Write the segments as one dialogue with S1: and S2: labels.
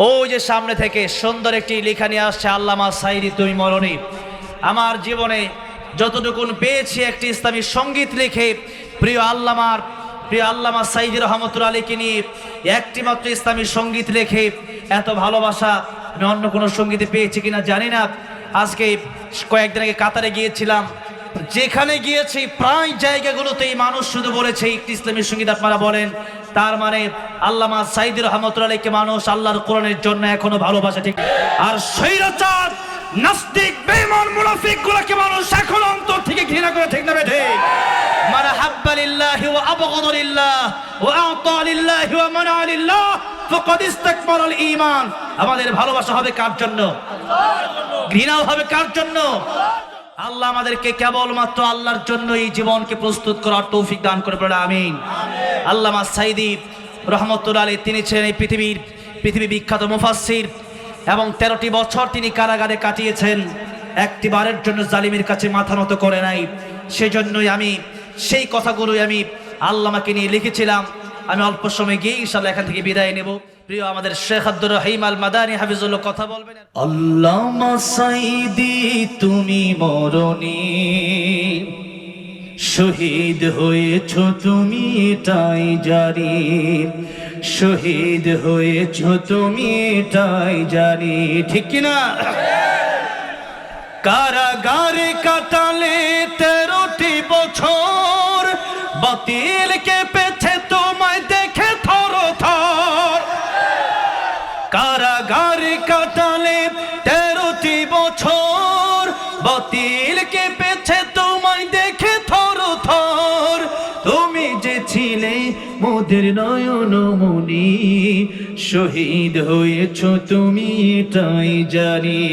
S1: ওই যে সামনে থেকে সুন্দর একটি লেখা নিয়ে আসছে আল্লামা সাইদি, তুমি মরণি আমার জীবনে যতটুকুন পেয়েছি একটি ইসলামী সংগীত লিখে, প্রিয় আল্লামার, প্রিয় আল্লামা সাইদি রহমতুল আলীকে নিয়ে একটি মাত্র ইসলামী সংগীত লেখে এত ভালোবাসা, আমি অন্য কোনো সঙ্গীতে পেয়েছি কিনা জানি না। আজকে কয়েকদিন আগে কাতারে গিয়েছিলাম, যেখানে গিয়েছি, প্রায় জায়গাগুলোতেই মানুষ শুধু বলেছে, একটি ইসলামী সংগীত আপনারা বলেন। তার মানে আল্লামা সাইদ রহমতুল্লাহকে মানুষ আল্লাহর কোরআনের জন্য এখনও ভালোবাসে, ঠিক আর স্বৈরাচার, নাস্তিক, বেঈমান, মুনাফিক গুলোকে মানুষ এখনও অন্তর থেকে ঘৃণা করে, ঠিক না বেঠে মানে হাব্বালিল্লাহি ওয়া আবগাদালিল্লাহ ওয়া আতালিল্লাহি ওয়া মানালিল্লাহ ফাকাদ ইস্তাকবালাল ঈমান। আমাদের ভালোবাসা হবে কার জন্য? ঘৃণাও হবে কার জন্য? আল্লাহ আমাদেরকে কেবলমাত্র আল্লাহর জন্য এই জীবনকে প্রস্তুত করার তৌফিক দান করে পড়ে আমিন। আল্লামা সাইদি রহমতুল্লাহ আলী তিনি ছিলেন এই পৃথিবীর পৃথিবী বিখ্যাত মুফাসসির এবং তেরোটি বছর তিনি কারাগারে কাটিয়েছেন। একটি বারের জন্য জালিমের কাছে মাথা নত করে নাই। সেজন্যই আমি সেই কথাগুলোই আমি আল্লামাকে নিয়ে লিখেছিলাম। আমি অল্প সময় গিয়ে ইনশাল্লাহ এখান থেকে বিদায় নেব। প্রিয় আমাদের শেখ আব্দুর রহিম আল মাদানী হাফিজুল্লাহ, কথা বলবেন? আল্লামা সাইদি, তুমি মরণী। শহীদ হয়েছ তুমি এটাই জানি। শহীদ হয়েছ তুমি এটাই জারি ঠিক কিনা? কারাগারে কাটালে তেরোটি বছর বাতিল কে কারাগারে কাটালে তেরোটি বছর। বাতিল কে পেছে তোমায় দেখে থর থর তুমি যে ছিলে মোদের নয়ন মনি শহীদ হয়েছ তুমি এটাই জানি।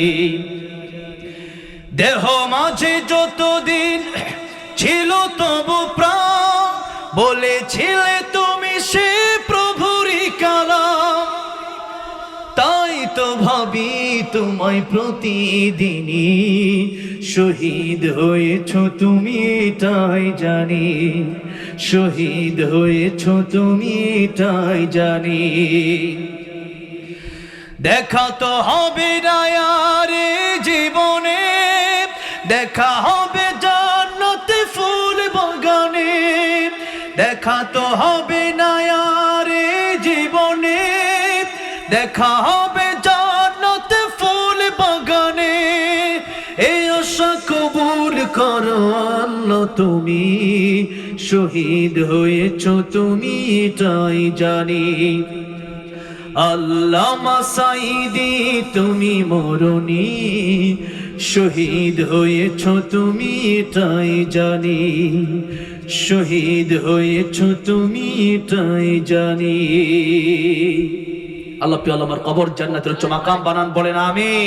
S1: দেহ মাঝে যতদিন ছিল তবু প্রাণ, বলেছিলে তুমি সে ভাবি তোমায় প্রতিদিনই। শহীদ হয়েছ তুমি, এটাই জানি। শহীদ হয়েছ তুমি, এটাই জানি। দেখা তো হবে না জীবনে, দেখা হবে জান্নাতে ফুল বাগানে। দেখা তো হবে না এ জীবনে, দেখা হবে করো আল্লাহ, তুমি শহীদ হয়েছ, তুমি এটাই জানি। আল্লামা সাইদি তুমি মরণি, শহীদ হয়েছ, তুমি এটাই জানি। শহীদ হয়েছ, তুমি এটাই জানি। আল্লাহ আল্লাহ, আমার কবর জান্নাতের উচ্চ মাকাম বানান, বলেন আমি